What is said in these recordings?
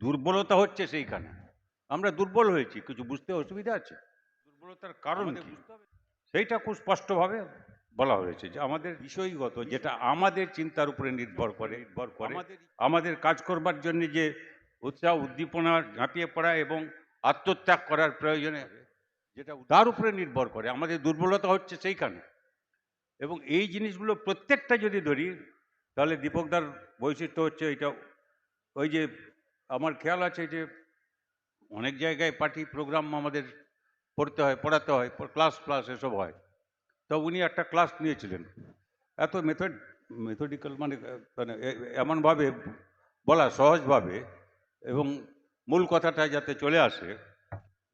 দুর্বলতা হচ্ছে সেইখানে। আমরা দুর্বল হয়েছি কিছু বুঝতে অসুবিধা আছে? দুর্বলতার কারণ কি? সেইটা খুব স্পষ্টভাবে বলা হয়েছে যে আমাদের বিষয়গত যেটা আমাদের চিন্তার উপরে নির্ভর করে নির্ভর করে আমাদের কাজ করবার জন্য যে উৎসাহ উদ্দীপনা ঝাঁপিয়ে পড়া এবং আত্মত্যাগ করার প্রয়োজনে যেটা তার উপরে নির্ভর করে আমাদের দুর্বলতা হচ্ছে সেইখানে। এবং এই জিনিসগুলো প্রত্যেকটা যদি ধরি তাহলে দীপকদার বৈশিষ্ট্য হচ্ছে এটা ওই যে আমার খেয়াল আছে যে অনেক জায়গায় পার্টি প্রোগ্রাম আমাদের পড়তে হয়, পড়াতে হয় ক্লাস ক্লাস এসব হয়। তো উনি একটা ক্লাস নিয়েছিলেন। এত মেথড মেথডিক্যাল মানে মানে এমনভাবে বলা সহজভাবে এবং মূল কথাটা যাতে চলে আসে,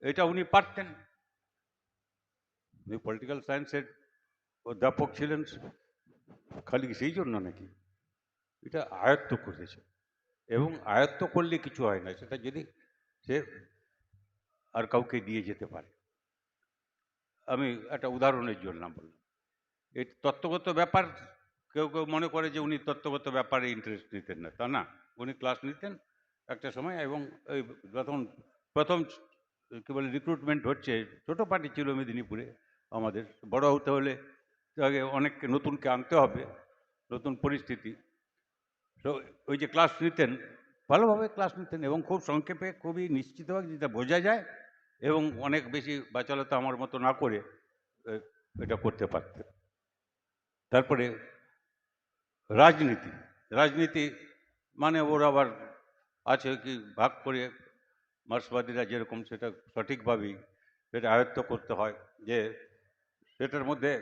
এটা উনি পারতেন। উনি পলিটিক্যাল সায়েন্সের অধ্যাপক ছিলেন, খালি সেই জন্য নাকি। এটা আয়ত্ত করেছে। এবং আয়ত্ত করলে কিছু হয় না, সেটা যদি সে আর কাউকে দিয়ে যেতে পারে। আমি একটা উদাহরণের জন্য বললাম। এই তত্ত্বগত ব্যাপার, কেউ কেউ মনে করে যে উনি তত্ত্বগত ব্যাপারে ইন্টারেস্ট নিতেন না, তা না। উনি ক্লাস নিতেন একটা সময় এবং ওই প্রথম প্রথম কী বলে রিক্রুটমেন্ট হচ্ছে। ছোটো পার্টি ছিল মেদিনীপুরে আমাদের। বড় হতে হলে আগে অনেককে নতুনকে আনতে হবে, নতুন পরিস্থিতি। তো ওই যে ক্লাস নিতেন, ভালোভাবে ক্লাস নিতেন এবং খুব সংক্ষেপে খুবই নিশ্চিতভাবে যেটা বোঝা যায় এবং অনেক বেশি বাচালতা আমার মতো না করে এটা করতে পারতেন। তারপরে রাজনীতি রাজনীতি মানে ওর আবার আছে কি ভাগ করে মার্ক্সবাদীরা যেরকম সেটা সঠিকভাবেই সেটা আয়ত্ত করতে হয় যে সেটার মধ্যে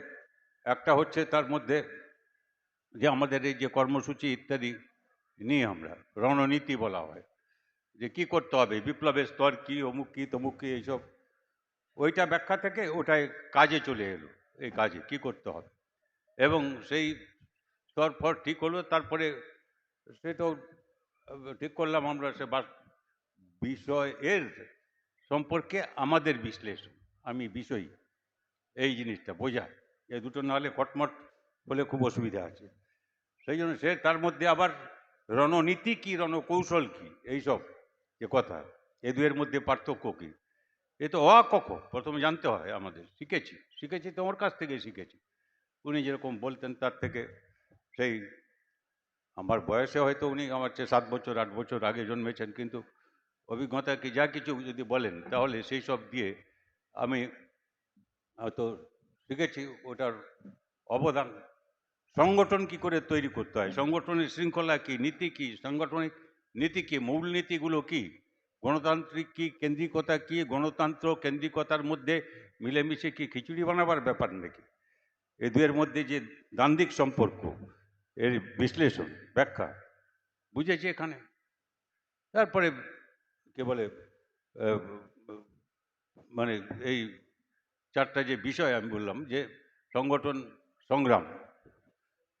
একটা হচ্ছে তার মধ্যে যে আমাদের এই যে কর্মসূচি ইত্যাদি নিয়ে আমরা, রণনীতি বলা হয়। যে কি করতে হবে? বিপ্লবের স্তর কি, অমুক কি, তমুক কি, এইসব। ওইটা ব্যাখ্যা থেকে ওটাই কাজে চলে এলো, এই কাজে, কি করতে হবে? এবং সেই স্তর ফর ঠিক হলো, তারপরে সে তো, ঠিক করলাম আমরা, সে বাস- বিষয়ের সম্পর্কে আমাদের বিশ্লেষণ, আমি বিষয়। এই জিনিসটা বোঝা এই দুটো নাহলে কটমট বলে খুব অসুবিধা আছে। সেই জন্য সে তার মধ্যে আবার রণনীতি কি, রণকৌশল কি? এইসব যে কথা, এ দুয়ের মধ্যে পার্থক্য কি? এ তো অ ক খ প্রথমে জানতে হয় আমাদের, শিখেছি শিখেছি তো ওর কাছ থেকে শিখেছি। উনি যেরকম বলতেন, তার থেকে সেই আমার বয়সে হয়তো উনি আমার চেয়ে সাত বছর, আট বছর আগে জন্মেছেন, কিন্তু অভিজ্ঞতা কি, যা কিছু যদি বলেন, তাহলে সেই সব দিয়ে আমি হয়তো শিখেছি, ওটার অবদান সংগঠন কি করে তৈরি করতে হয়? সংগঠনের শৃঙ্খলা কি? নীতি কি? সাংগঠনিক নীতি কি? মূল নীতিগুলো কি? গণতান্ত্রিক কি? কেন্দ্রিকতা কি? গণতন্ত্র কেন্দ্রিকতার মধ্যে মিলেমিশে কি খিচুড়ি বানাবার ব্যাপার নাকি? এ দুয়ের মধ্যে যে দান্দিক সম্পর্ক, এর বিশ্লেষণ, ব্যাখ্যা, বুঝেছি এখানে? তারপরে কে বলে মানে এই চারটা যে বিষয় আমি বললাম, যে সংগঠন সংগ্রাম।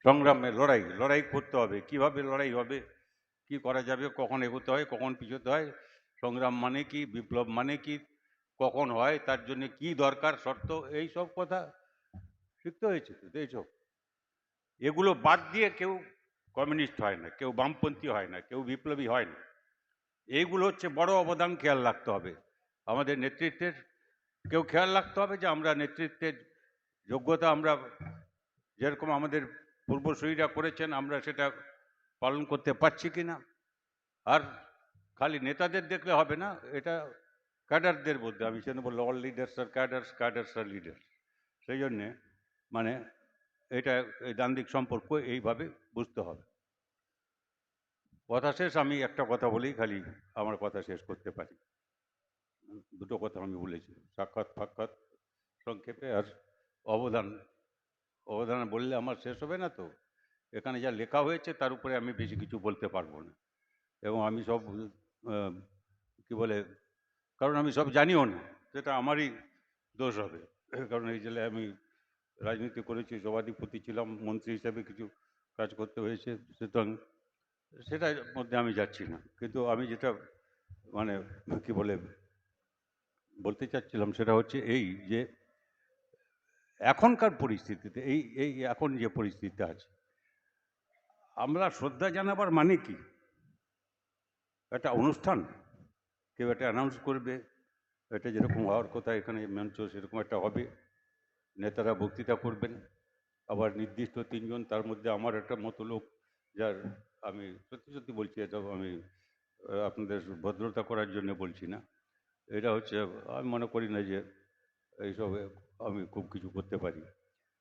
সংগ্রামে লড়াই লড়াই করতে হবে। কীভাবে লড়াই হবে? কি করা যাবে? কখন এগোতে হয়? কখন পিছোতে হয়? সংগ্রাম মানে কি? বিপ্লব মানে কি? কখন হয়? তার জন্য কি দরকার? শর্ত? এই সব কথা শিখতে হয়েছে তো। এগুলো বাদ দিয়ে কেউ কমিউনিস্ট হয় না, কেউ বামপন্থী হয় না, কেউ বিপ্লবী হয় না। এইগুলো হচ্ছে বড় অবদান খেয়াল রাখতে হবে। আমাদের নেতৃত্বের কেউ খেয়াল রাখতে হবে যে আমরা নেতৃত্বের যোগ্যতা আমরা যেরকম আমাদের পূর্বসূরীরা করেছেন, আমরা সেটা পালন করতে পারছি কি না আর খালি নেতাদের দেখলে হবে না, এটা ক্যাডারদের মধ্যে, আমি সেজন্য বললাম অল লিডার্স আর ক্যাডার্স ক্যাডার্স আর লিডার্স সেই জন্যে মানে এটা, এই দান্দিক সম্পর্ক এইভাবে বুঝতে হবে। কথা শেষ, আমি একটা কথা বলেই খালি আমার কথা শেষ করতে পারি। দুটো কথা আমি বলেছি, সাক্ষাৎ, ফাক্ষাৎ, সংক্ষেপে আর অবদান অবদান বললে আমার শেষ হবে না তো? এখানে যা লেখা হয়েছে তার উপরে আমি বেশি কিছু বলতে পারব না। এবং আমি সব কি বলে, কারণ আমি সব জানিও না, সেটা আমারই দোষ হবে। কারণ এই জেলায় আমি রাজনীতি করেছি, সভাধিপতি ছিলাম, মন্ত্রী হিসাবে কিছু কাজ করতে হয়েছে, সুতরাং সেটার মধ্যে আমি যাচ্ছি না। কিন্তু আমি যেটা মানে কি বলে, বলতে চাচ্ছিলাম সেটা হচ্ছে এই যে এখনকার পরিস্থিতিতে, এই এই এখন যে পরিস্থিতি আছে, আমরা শ্রদ্ধা জানাবার মানে কি? একটা অনুষ্ঠান, কেউ একটা অ্যানাউন্স করবে, এটা যেরকম হওয়ার কথা এখানে মঞ্চ, সেরকম একটা হবে, নেতারা বক্তৃতা করবেন, আবার নির্দিষ্ট তিনজন, তার মধ্যে আমার একটা মতো লোক যার আমি সত্যি সত্যি বলছি, এটা আমি আপনাদের ভদ্রতা করার জন্য বলছি না, এটা হচ্ছে, আমি মনে করি না যে এইসবে আমি খুব কিছু করতে পারি।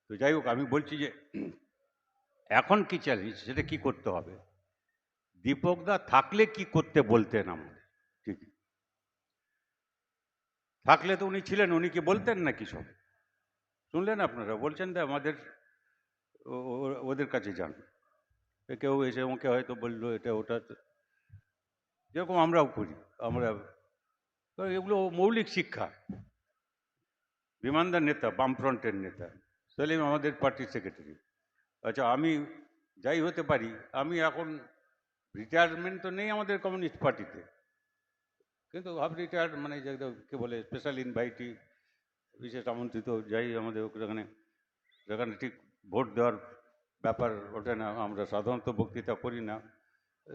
তো যাই হোক, আমি বলছি যে, এখন কি চ্যালেঞ্জ সেটা কি করতে হবে? দীপকদা থাকলে কি করতে বলতেন আমাদের? ঠিক। থাকলে তো উনি ছিলেন, উনি কি বলতেন নাকি সব? শুনলেন আপনারা? বলছেন যে আমাদের ওদের কাছে যান। কেউ এসে আমাকে হয়তো বলল, এটা, ওটা যেরকম আমরাও করি, আমরা এগুলো মৌলিক শিক্ষা। বিমানদার নেতা, বামফ্রন্টের নেতা, সেলিম আমাদের পার্টির সেক্রেটারি। আচ্ছা আমি যাই হতে পারি, আমি এখন রিটায়ারমেন্ট তো নেই আমাদের কমিউনিস্ট পার্টিতে। কিন্তু হাফ রিটায়ার্ড মানে কে বলে স্পেশাল ইনভাইটি বিশেষ আমন্ত্রিত, যাই আমাদের ওখানে যেখানে ঠিক ভোট দেওয়ার ব্যাপার ওঠে না, আমরা সাধারণত বক্তৃতা করি না।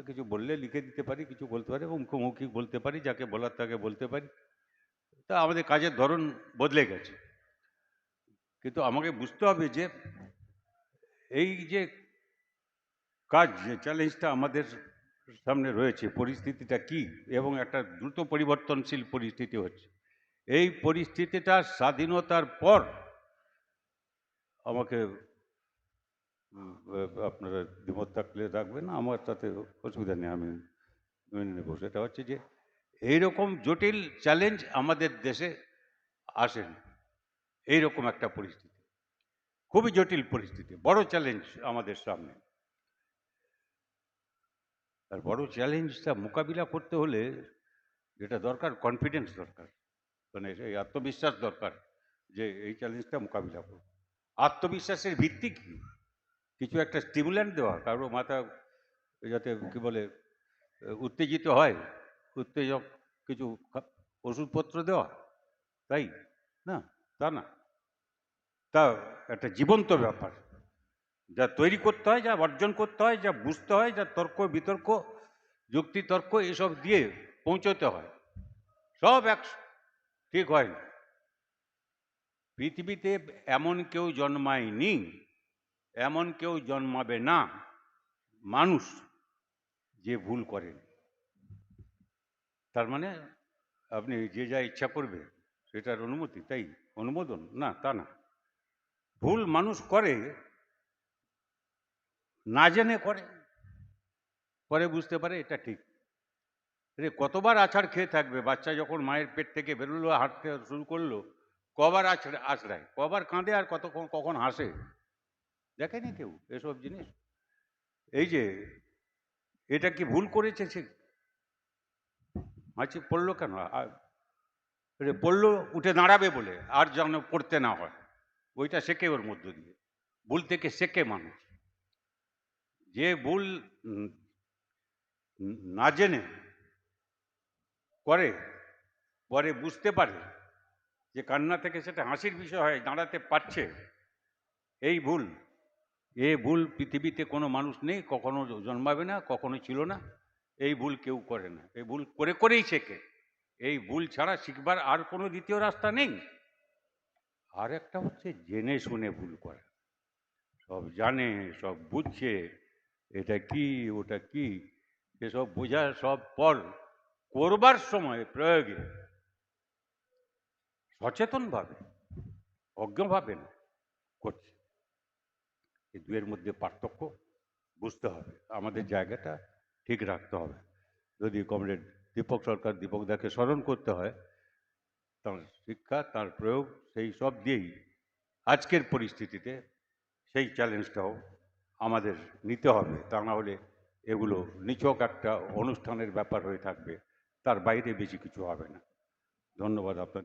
কিছু বললে লিখে দিতে পারি, কিছু বলতে পারি এবং মুখোমুখি বলতে পারি, যাকে বলার তাকে বলতে পারি। তা আমাদের কাজের ধরন বদলে গেছে। কিন্তু আমাকে বুঝতে হবে যে, এই যে কাজ, যে চ্যালেঞ্জটা আমাদের সামনে রয়েছে, পরিস্থিতিটা কি এবং একটা দ্রুত পরিবর্তনশীল পরিস্থিতি হচ্ছে, এই পরিস্থিতিটা স্বাধীনতার পর আমাকে আপনারা দ্বিমত থাকলে রাখবেন, আমার তাতে অসুবিধা নেই, আমি মেনে নেব। সেটা হচ্ছে যে এইরকম জটিল চ্যালেঞ্জ আমাদের দেশে আসেন। এইরকম একটা পরিস্থিতি। খুবই জটিল পরিস্থিতি, বড় চ্যালেঞ্জ আমাদের সামনে। আর বড় চ্যালেঞ্জটা মোকাবিলা করতে হলে যেটা দরকার কনফিডেন্স দরকার। মানে এই আত্মবিশ্বাস দরকার যে এই চ্যালেঞ্জটা মোকাবিলা করব। আত্মবিশ্বাসের ভিত্তি কি? কিছু একটা স্টিমুল্যান্ট দেওয়া, কারও মাথা যাতে কি বলে, উত্তেজিত হয় উত্তেজক কিছু ওষুধপত্র দেওয়া তাই? না, তা না। তা একটা জীবন্ত ব্যাপার। যা তৈরি করতে হয়, যা অর্জন করতে হয়, যা বুঝতে হয়, যা তর্ক, বিতর্ক, যুক্তি, তর্ক, এসব দিয়ে পৌঁছতে হয়। সব এক ঠিক হয় না। পৃথিবীতে এমন কেউ জন্মায়নি, এমন কেউ জন্মাবে না মানুষ যে ভুল করেন। তার মানে আপনি যে যা ইচ্ছা করবে, সেটার অনুমতি, তাই? অনুমোদন? না, তা না। ভুল মানুষ করে, না জেনে করে, পরে বুঝতে পারে এটা ঠিক। রে কতবার আছাড় খেয়ে থাকবে? বাচ্চা যখন মায়ের পেট থেকে বেরোলো, হাঁটতে শুরু করল, কবার আছড়ে, আছড়ায়, কবার কাঁদে আর কতক্ষণ, কখন হাসে? দেখেনি কেউ এসব জিনিস? এই যে, এটা কি ভুল করেছে সে? হাঁচি পড়ল কেন? আর পড়ল, উঠে দাঁড়াবে বলে, আর যেন পড়তে না হয়। ওইটা শেখে ওর মধ্য দিয়ে। ভুল থেকে শেখে মানুষ। যে ভুল না জেনে করে, পরে বুঝতে পারে যে কান্না থেকে সেটা হাসির বিষয় হয়, দাঁড়াতে পারছে। এই ভুল, এ ভুল পৃথিবীতে কোনো মানুষ নেই, কখনো জন্মাবে না, কখনো ছিল না। এই ভুল কেউ করে না। এই ভুল করে, করেই শেখে। এই ভুল ছাড়া শিখবার আর কোনো দ্বিতীয় রাস্তা নেই। আর একটা হচ্ছে জেনে শুনে ভুল করা। সব জানে, সব বুঝছে, এটা কি, ওটা কি, এসব বোঝার সব পর করবার সময় প্রয়োগে। সচেতনভাবে, অজ্ঞভাবে না, করছে। এই দুয়ের মধ্যে পার্থক্য বুঝতে হবে। আমাদের জায়গাটা ঠিক রাখতে হবে। যদি কমরেড দীপক সরকার দীপক দাকে স্মরণ করতে হয় তার শিক্ষা, তার প্রয়োগ, সেই সব দিয়েই আজকের পরিস্থিতিতে সেই চ্যালেঞ্জটাও আমাদের নিতে হবে। তা না হলে এগুলো নিছক একটা অনুষ্ঠানের ব্যাপার হয়ে থাকবে। তার বাইরে বেশি কিছু হবে না। ধন্যবাদ আপনার